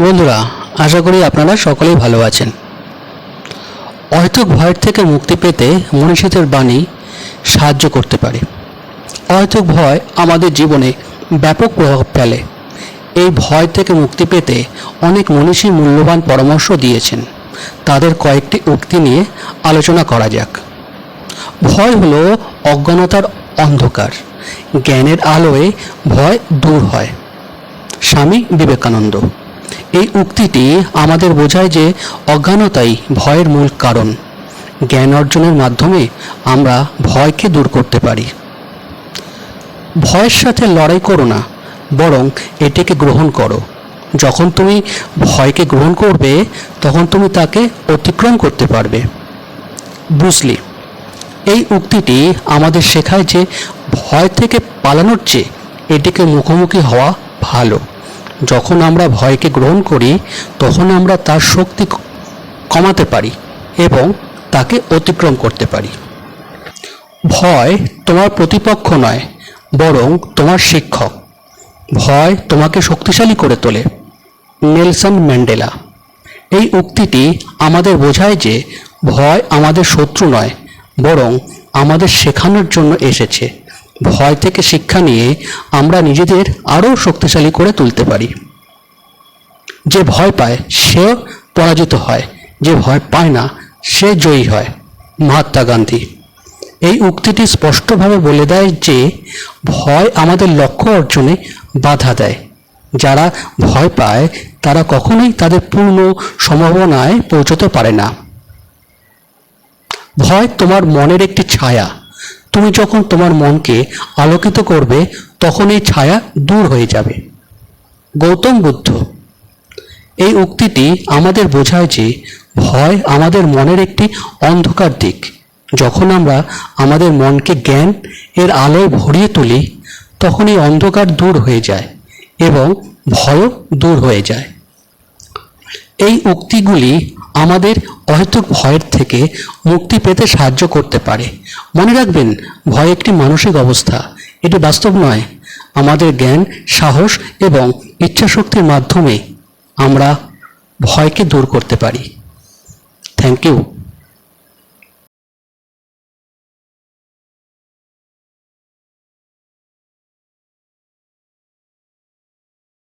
বন্ধুরা, আশা করি আপনারা সকলেই ভালো আছেন। অহেতুক ভয়ের থেকে মুক্তি পেতে মনীষীদের বাণী সাহায্য করতে পারে। অহেতুক ভয় আমাদের জীবনে ব্যাপক প্রভাব ফেলে। এই ভয় থেকে মুক্তি পেতে অনেক মনীষী মূল্যবান পরামর্শ দিয়েছেন। তাদের কয়েকটি উক্তি নিয়ে আলোচনা করা যাক। ভয় হলো অজ্ঞানতার অন্ধকার। জ্ঞানের আলোয় ভয় দূর হয়। স্বামী বিবেকানন্দ। এই উক্তিটি আমাদের বোঝায় যে অজ্ঞানতাই ভয়ের মূল কারণ। জ্ঞান অর্জনের মাধ্যমে আমরা ভয়কে দূর করতে পারি। ভয়ের সাথে লড়াই করো না, বরং এটিকে গ্রহণ করো। যখন তুমি ভয়কে গ্রহণ করবে, তখন তুমি তাকে অতিক্রম করতে পারবে। ব্রুসলি এই উক্তিটি আমাদের শেখায় যে ভয় থেকে পালানোর চেয়ে এটিকে মুখোমুখি হওয়া ভালো। যখন আমরা ভয়কে গ্রহণ করি, তখন আমরা তার শক্তি কমাতে পারি এবং তাকে অতিক্রম করতে পারি। ভয় তোমার প্রতিপক্ষ নয়, বরং তোমার শিক্ষক। ভয় তোমাকে শক্তিশালী করে তোলে, নেলসন ম্যান্ডেলা। এই উক্তিটি আমাদের বোঝায় যে ভয় আমাদের শত্রু নয়, বরং আমাদের শেখানোর জন্য এসেছে। ভয় থেকে শিক্ষা নিয়ে আমরা নিজেদের আরও শক্তিশালী করে তুলতে পারি। যে ভয় পায়, সে পরাজিত হয়। যে ভয় পায় না, সে জয়ী হয়। মহাত্মা গান্ধী। এই উক্তিটি স্পষ্টভাবে বলে দেয় যে, ভয় আমাদের লক্ষ্য অর্জনে বাধা দেয়। যারা ভয় পায়, তারা কখনোই তাদের পূর্ণ সম্ভাবনায় পৌঁছতে পারে না। ভয় তোমার মনের একটি ছায়া। তুমি যখন তোমার মনকে আলোকিত করবে, তখন এই ছায়া দূর হয়ে যাবে। গৌতম বুদ্ধ, এই উক্তিটি আমাদের বোঝায় যে ভয় আমাদের মনের একটি অন্ধকার দিক। যখন আমরা আমাদের মনকে জ্ঞান এর আলোয় ভরিয়ে তুলি, তখন এই অন্ধকার দূর হয়ে যায় এবং ভয়ও দূর হয়ে যায়। এই উক্তিগুলি আমাদের অহেতুক ভয়ের থেকে মুক্তি পেতে সাহায্য করতে পারে। মনে রাখবেন, ভয় একটি মানসিক অবস্থা। এটি বাস্তব নয়। আমাদের জ্ঞান, সাহস এবং ইচ্ছাশক্তির মাধ্যমে আমরা ভয়কে দূর করতে পারি। Thank you